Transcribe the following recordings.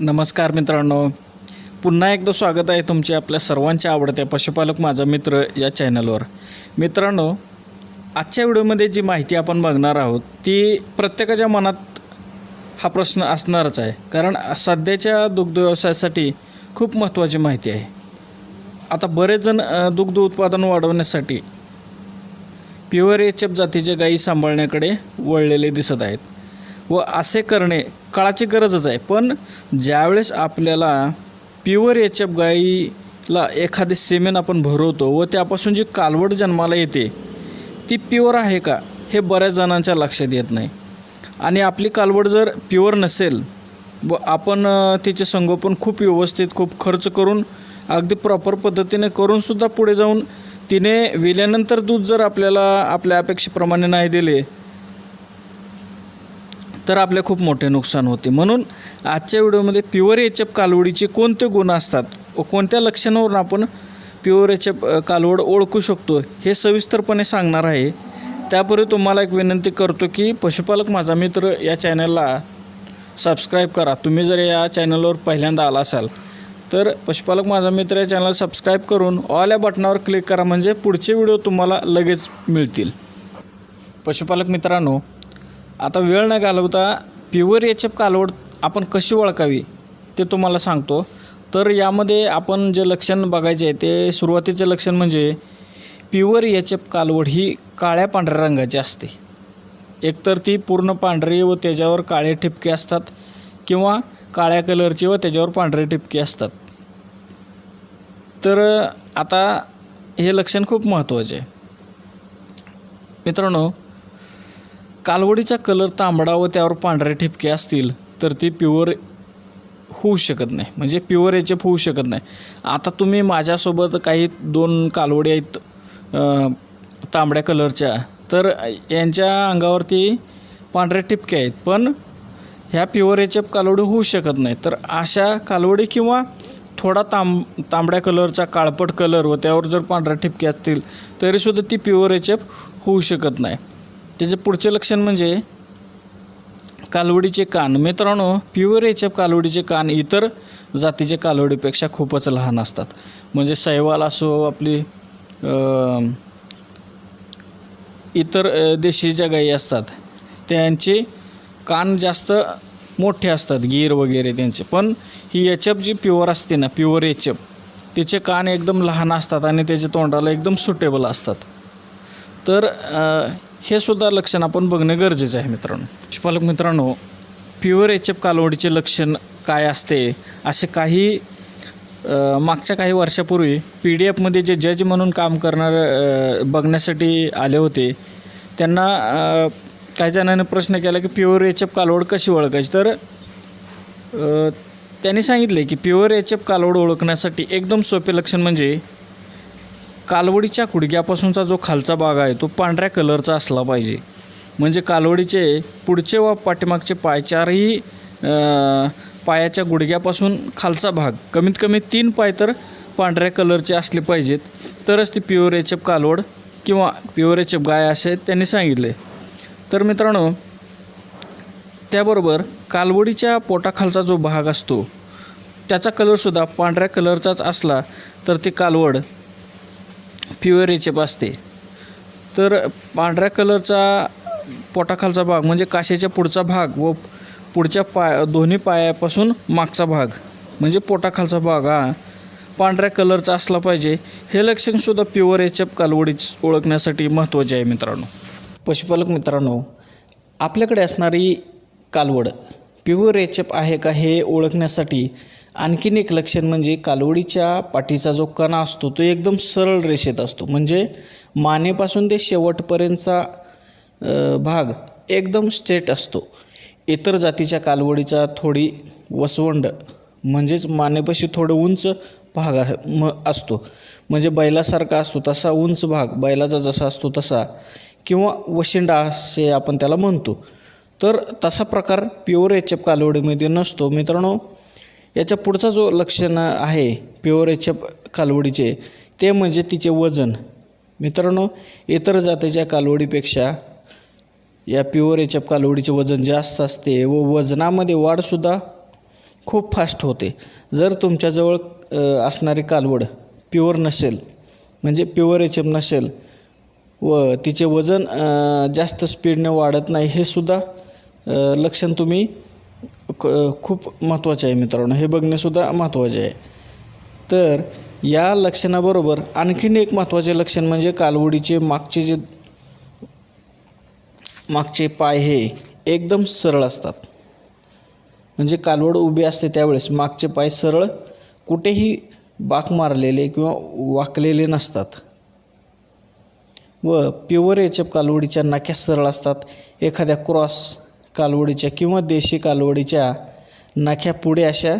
नमस्कार मित्रांनो. पुन्हा एकदा स्वागत आहे तुमचे आपल्या सर्वांच्या आवडत्या पशुपालक माझा मित्र या चॅनलवर. मित्रांनो आजच्या व्हिडिओमध्ये जी माहिती आपण बघणार आहोत ती प्रत्येकाच्या मनात हा प्रश्न असणारच आहे. कारण सध्याच्या दुग्ध व्यवसायासाठी खूप महत्त्वाची माहिती आहे. आता बरेच जण दुग्ध उत्पादन वाढवण्यासाठी प्युअर एच एफ जातीच्या गायी सांभाळण्याकडे वळलेले दिसत आहेत. व असे करणे काळाची गरजच आहे. पण ज्यावेळेस आपल्याला प्युअर एच एफ गाईला एखादे सेमेन आपण भरवतो व त्यापासून जी कालवड जन्माला येते ती प्युअर आहे का हे बऱ्याच जणांच्या लक्षात येत नाही. आणि आपली कालवड जर प्युअर नसेल व आपण तिचे संगोपन खूप व्यवस्थित खूप खर्च करून अगदी प्रॉपर पद्धतीने करूनसुद्धा पुढे जाऊन तिने विल्यानंतर दूध जर आपल्याला आपल्या अपेक्षेप्रमाणे नाही दिले तर आपले खूप मोठे नुकसान होते. म्हणून आजच्या व्हिडिओमध्ये प्युअर एच एफ कालवडीचे कोणते गुण असतात व कोणत्या लक्षणावरून आपण प्युअर एच कालवड ओळखू शकतो हे सविस्तरपणे सांगणार आहे. त्यापूर्वी तुम्हाला एक विनंती करतो की पशुपालक माझा मित्र या चॅनलला सबस्क्राईब करा. तुम्ही जर या चॅनलवर पहिल्यांदा आला असाल तर पशुपालक माझा मित्र या चॅनल सबस्क्राईब करून ऑल या बटनावर क्लिक करा म्हणजे पुढचे व्हिडिओ तुम्हाला लगेच मिळतील. पशुपालक मित्रांनो आता वेळ न घालवता प्युअर एच एफ कालवड आपण कशी ओळखावी ते तुम्हाला सांगतो. तर यामध्ये आपण जे लक्षण बघायचे आहे ते सुरुवातीचे लक्षण म्हणजे प्युअर एच एफ कालवड ही काळ्या पांढऱ्या रंगाची असते. एकतर ती पूर्ण पांढरी व त्याच्यावर काळे ठिपके असतात किंवा काळ्या कलरची व त्याच्यावर पांढरे ठिपके असतात. तर आता हे लक्षण खूप महत्त्वाचे आहे. मित्रांनो कालवडीचा कलर तांबडा व त्यावर पांढरे ठिपके असतील तर ती प्युअर होऊ शकत नाही. म्हणजे प्युअर एच होऊ शकत नाही. आता तुम्ही माझ्यासोबत काही दोन कालवडी आहेत तांबड्या कलरच्या तर यांच्या अंगावरती पांढरे ठिपके आहेत. पण ह्या प्युअर एच एफ कालवडी होऊ शकत नाही. तर अशा कालवडी किंवा थोडा तांब तांबड्या कलरचा काळपट कलर व त्यावर जर पांढऱ्या ठिपके असतील तरीसुद्धा ती प्युअर एच एफ होऊ शकत नाही. त्याचे पुढचे लक्षण म्हणजे कालवडीचे कान. मित्रांनो प्युअर एच एफ कालवडीचे कान इतर जातीच्या कालवडीपेक्षा खूपच लहान असतात. म्हणजे सैवाल असो आपली इतर देशी ज्या गायी असतात त्यांचे कान जास्त मोठे असतात गीर वगैरे त्यांचे. पण ही एच एफ जी प्युअर असते ना प्युअर एच एफ तिचे कान एकदम लहान असतात आणि त्याच्या तोंडाला एकदम सुटेबल असतात. तर हे सुद्धा लक्षण आपण बघणं गरजेचं आहे मित्रांनो. पशुपालक मित्रांनो प्युअर एच एफ कालवडीचे लक्षण काय असते? असे काही मागच्या काही वर्षापूर्वी पी डी एफमध्ये जे जज म्हणून काम करणार बघण्यासाठी आले होते त्यांना काही जणांनी प्रश्न केला की प्युअर एच एफ कालवड कशी ओळखायची? तर त्यांनी सांगितले की प्युअर एच एफ कालवड ओळखण्यासाठी एकदम सोपे लक्षण म्हणजे कालवडीच्या गुडघ्यापासूनचा जो खालचा भाग आहे तो पांढऱ्या कलरचा असला पाहिजे. म्हणजे कालवडीचे पुढचे व पाठीमागचे पाय चारही पायाच्या गुडघ्यापासून खालचा भाग कमीत कमी तीन पाय तर पांढऱ्या कलरचे असले पाहिजेत. तरच ती प्युअर एच कालवड किंवा प्युअर एच गाय असे त्यांनी सांगितले. तर मित्रांनो त्याबरोबर कालवडीच्या पोटाखालचा जो भाग असतो त्याचा कलरसुद्धा पांढऱ्या कलरचाच असला तर ती कालवड प्युअर एच असते. तर पांढऱ्या कलरचा पोटाखालचा भाग म्हणजे काशेच्या पुढचा भाग व पुढच्या पाय दोन्ही पायापासून मागचा भाग म्हणजे पोटाखालचा भाग हा पांढऱ्या कलरचा असला पाहिजे. हे लक्षणसुद्धा प्युअर एचप कालवडीच ओळखण्यासाठी महत्त्वाचे आहे मित्रांनो. पशुपालक मित्रांनो आपल्याकडे असणारी कालवड प्युअर एच आहे का हे ओळखण्यासाठी आणखीन एक लक्षण म्हणजे कालवडीच्या पाठीचा जो कणा असतो तो एकदम सरळ रेषेत असतो. म्हणजे मानेपासून ते शेवटपर्यंतचा भाग एकदम स्ट्रेट असतो. इतर जातीच्या कालवडीचा थोडी वसवंड म्हणजेच मानेपाशी थोडं उंच भाग म असतो. म्हणजे बैलासारखा असतो तसा उंच भाग बैलाचा जसा असतो तसा किंवा वशिंडा असे आपण त्याला म्हणतो. तर तसा प्रकार प्युअर एच एफ कालवडीमध्ये नसतो. मित्रांनो याच्या पुढचा जो लक्षण आहे प्युअर एच एफ कालवडीचे ते म्हणजे तिचे वजन. मित्रांनो इतर जातीच्या कालवडीपेक्षा या प्युअर एच एफ कालवडीचे वजन जास्त असते व वजनामध्ये वाढसुद्धा खूप फास्ट होते. जर तुमच्याजवळ असणारी कालवड प्युअर नसेल म्हणजे प्युअर एच एफ नसेल व तिचे वजन जास्त स्पीडने वाढत नाही हे सुद्धा लक्षण तुम्ही क- खूप महत्त्वाचे आहे मित्रांनो. हे बघणेसुद्धा महत्त्वाचे आहे. तर या लक्षणाबरोबर आणखीन एक महत्त्वाचे लक्षण म्हणजे कालवडीचे मागचे जे मागचे पाय हे एकदम सरळ असतात. म्हणजे कालवड उभी असते त्यावेळेस मागचे पाय सरळ कुठेही बाक मारलेले किंवा वाकलेले नसतात. व प्युअर एचएफ कालवडीच्या नाक्या सरळ असतात. एखाद्या क्रॉस कालवडीच्या किंवा देशी कालवडीच्या नाख्या पुढे अशा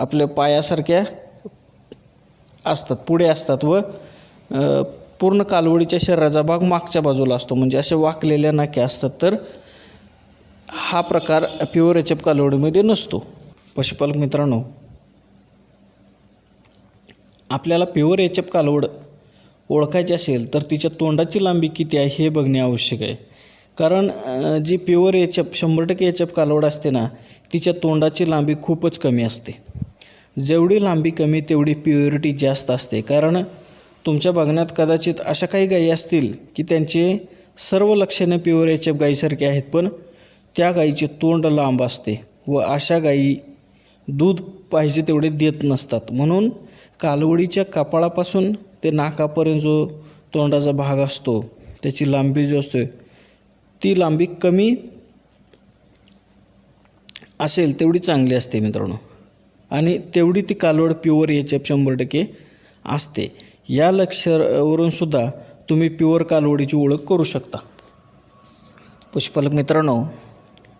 आपल्या पायासारख्या असतात पुढे असतात व पूर्ण कालवडीच्या शरीराचा भाग मागच्या बाजूला असतो. म्हणजे अशा वाकलेल्या नाक्या असतात. तर हा प्रकार प्युअर एच एफ कालवडीमध्ये नसतो. पशुपालक मित्रांनो आपल्याला प्युअर एच एफ कालवड ओळखायची असेल तर तिच्या तोंडाची लांबी किती आहे हे बघणे आवश्यक आहे. कारण जी प्युअर एचअप शंभर टक्के एचअप कालवड असते ना तिच्या तोंडाची लांबी खूपच कमी असते. जेवढी लांबी कमी तेवढी प्युरिटी जास्त असते. कारण तुमच्या बघण्यात कदाचित अशा काही गायी असतील की त्यांचे सर्व लक्षणे प्युअर एचअप गायीसारखे आहेत पण त्या गायीचे तोंड लांब असते व अशा गायी दूध पाहिजे तेवढे देत नसतात. म्हणून कालवडीच्या कपाळापासून ते नाकापर्यंत जो तोंडाचा भाग असतो त्याची लांबी जो असतो ती लांबी कमी असेल तेवढी चांगली असते मित्रांनो. आणि तेवढी ती कालवड प्युअर एच एफ शंभर टक्के असते. या लक्षावरून सुद्धा तुम्ही प्युअर कालवडीची ओळख करू शकता. पुष्पलक मित्रांनो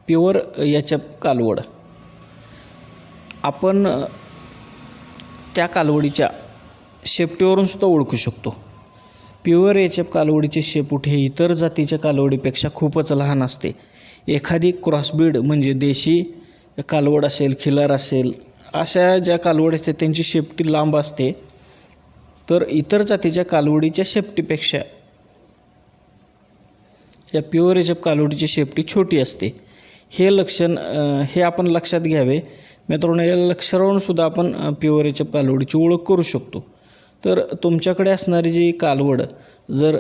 प्युअर एच एफ कालवड. आपण त्या कालवडीच्या शेपटीवरून सुद्धा ओळखू शकतो. प्युअर एच एफ कालवडीचे शेपूट हे इतर जातीच्या कालवडीपेक्षा खूपच लहान असते. एखादी क्रॉसबीड म्हणजे देशी कालवड असेल खिलार असेल अशा ज्या कालवड असते त्यांची शेपटी लांब असते. तर इतर जातीच्या कालवडीच्या शेपटीपेक्षा या प्युअर एच एफ कालवडीची शेपटी छोटी असते. हे लक्षण हे आपण लक्षात घ्यावे. मित्रांनो या लक्षणावरून सुद्धा आपण प्युअर एच एफ कालवडीची ओळख करू शकतो. तर तुमच्याकडे असणारी जी कालवड जर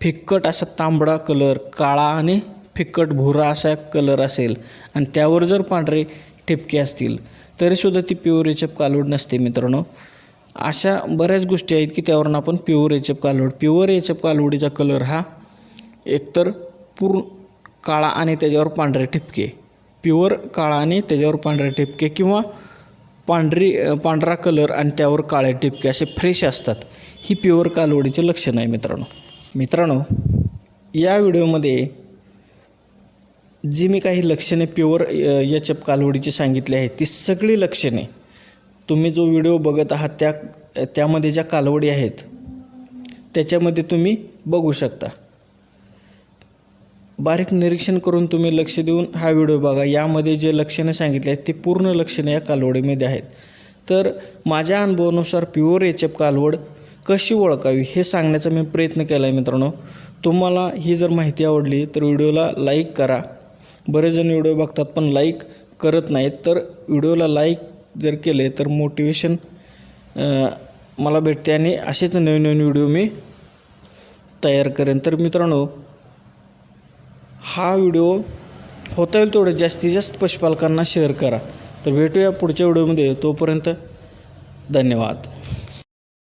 फिक्कट असा तांबडा कलर काळा आणि फिक्कट भुरा असा कलर असेल आणि त्यावर जर पांढरे ठिपके असतील तरीसुद्धा ती प्युअर एच कालवड नसते मित्रांनो. अशा बऱ्याच गोष्टी आहेत की त्यावरून आपण प्युअर रेचप कालवड प्युअर एच एफ कालवडीचा कलर हा एकतर पूर्ण काळा आणि त्याच्यावर पांढरे ठिपके प्युअर काळा आणि त्याच्यावर पांढरे ठिपके किंवा पांढरी पांढरा कलर आणि त्यावर काळे टिपके असे फ्रेश असतात. ही प्युअर कालवडीचे लक्षण आहे मित्रांनो. मित्रांनो या व्हिडिओमध्ये जी मी काही लक्षणे प्युअर एच एफ कालवडीची सांगितली आहेत ती सगळी लक्षणे तुम्ही जो व्हिडिओ बघत आहात त्या त्यामध्ये ज्या कालवडी आहेत त्याच्यामध्ये तुम्ही बघू शकता. बारीक निरीक्षण करून तुम्ही लक्ष देऊन हा व्हिडिओ बघा. यामध्ये जे लक्षणं सांगितले आहेत ते पूर्ण लक्षणं या कालवडीमध्ये आहेत. तर माझ्या अनुभवानुसार प्युअर एच एफ कालवड कशी ओळखावी हे सांगण्याचा मी प्रयत्न केला आहे मित्रांनो. तुम्हाला ही जर माहिती आवडली तर व्हिडिओला लाईक करा. बरेच जण व्हिडिओ बघतात पण लाईक करत नाहीत. तर व्हिडिओला लाईक जर केले तर मोटिवेशन मला भेटते आणि असेच नवीन नवीन व्हिडिओ मी तयार करेन. तर मित्रांनो हा व्हिडिओ होता येईल तेवढं जास्तीत जास्त पशुपालकांना शेअर करा. तर भेटूया पुढच्या व्हिडिओमध्ये. तोपर्यंत धन्यवाद.